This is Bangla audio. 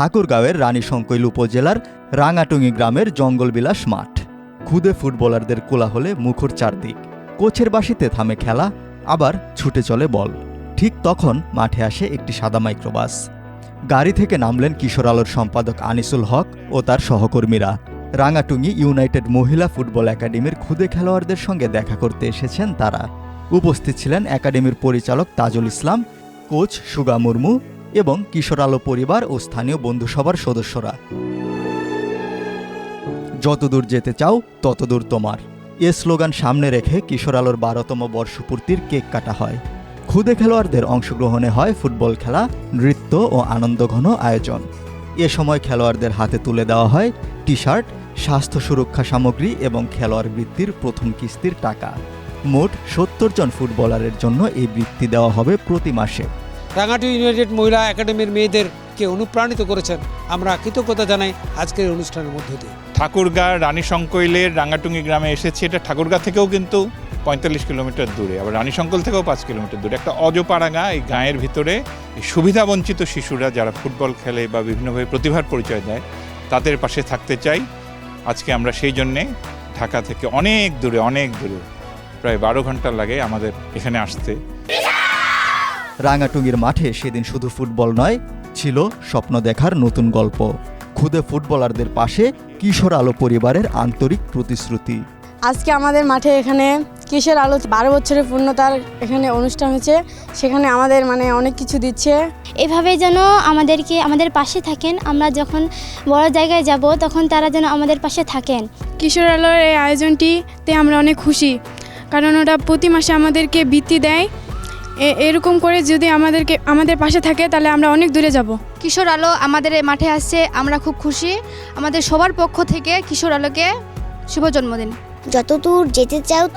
ঠাকুরগাঁওয়ের রানীশঙ্কৈল উপজেলার রাঙাটুঙ্গি গ্রামের জঙ্গলবিলাস মাঠ। খুদে ফুটবলারদের কোলাহলে মুখর চারদিক। কোচের বাসিতে থামে খেলা, আবার ছুটে চলে বল। ঠিক তখন মাঠে আসে একটি সাদা মাইক্রোবাস। গাড়ি থেকে নামলেন কিশোর আলোর সম্পাদক আনিসুল হক ও তার সহকর্মীরা। রাঙাটুঙ্গি ইউনাইটেড মহিলা ফুটবল একাডেমির খুদে খেলোয়াড়দের সঙ্গে দেখা করতে এসেছেন তারা। উপস্থিত ছিলেন একাডেমির পরিচালক তাজুল ইসলাম, কোচ সুগা মুর্মু এবং কিশোর আলো পরিবার ও স্থানীয় বন্ধুসভার সদস্যরা। যতদূর যেতে চাও, ততদূর তোমার। এ স্লোগান সামনে রেখে কিশোর আলোর বারোতম বর্ষপূর্তির কেক কাটা হয়। খুদে খেলোয়াড়দের অংশগ্রহণে হয় ফুটবল খেলা, নৃত্য ও আনন্দঘন আয়োজন। এ সময় খেলোয়াড়দের হাতে তুলে দেওয়া হয় টি শার্ট স্বাস্থ্য সুরক্ষা সামগ্রী এবং খেলোয়াড় বৃত্তির প্রথম কিস্তির টাকা। মোট সত্তর জন ফুটবলারের জন্য এই বৃত্তি দেওয়া হবে প্রতি মাসে। রাঙাটি ইউনাইটেড মহিলা একাডেমির মেয়েদেরকে অনুপ্রাণিত করেছেন। আমরা কৃতজ্ঞতা জানাই আজকের অনুষ্ঠানের মধ্য দিয়ে। ঠাকুরগাঁ রানীশঙ্কৈলের রাঙ্গাটুঙ্গি গ্রামে এসেছি। এটা ঠাকুরগাঁ থেকেও কিন্তু পঁয়তাল্লিশ কিলোমিটার দূরে, আবার রানী রানীশঙ্কল থেকেও পাঁচ কিলোমিটার দূরে। একটা অজপাড়া গাঁ এই গাঁয়ের ভিতরে সুবিধাবঞ্চিত শিশুরা যারা ফুটবল খেলে বা বিভিন্নভাবে প্রতিভার পরিচয় দেয়, তাদের পাশে থাকতে চাই। আজকে আমরা সেই জন্যে ঢাকা থেকে অনেক দূরে অনেক দূরে, প্রায় বারো ঘণ্টা লাগে আমাদের এখানে আসতে। রাঙাটুঙ্গির মাঠে সেদিন শুধু ফুটবল নয় ছিল স্বপ্ন দেখার নতুন গল্প। খুদে ফুটবলারদের পাশে কিশোর আলো পরিবারের আন্তরিক প্রতিশ্রুতি। আজকে আমাদের মাঠে এখানে কিশোর আলো বারো বছরের পূর্ণতার এখানে অনুষ্ঠান হয়েছে। সেখানে আমাদের মানে অনেক কিছু দিচ্ছে। এভাবে যেন আমাদেরকে আমাদের পাশে থাকেন। আমরা যখন বড় জায়গায় যাব তখন তারা যেন আমাদের পাশে থাকেন। কিশোর আলোর এই আয়োজনটিতে আমরা অনেক খুশি। কারণ ওটা প্রতি মাসে আমাদেরকে বৃত্তি দেয়। এরকম করে যদি আমাদেরকে আমাদের পাশে থাকে তাহলে আমরা অনেক দূরে যাব। কিশোর আলো আমাদের মাঠে আসছে আমরা খুব খুশি। আমাদের সবার পক্ষ থেকে কিশোর আলোকে শুভ জন্মদিন। যতদূর যেতে চাও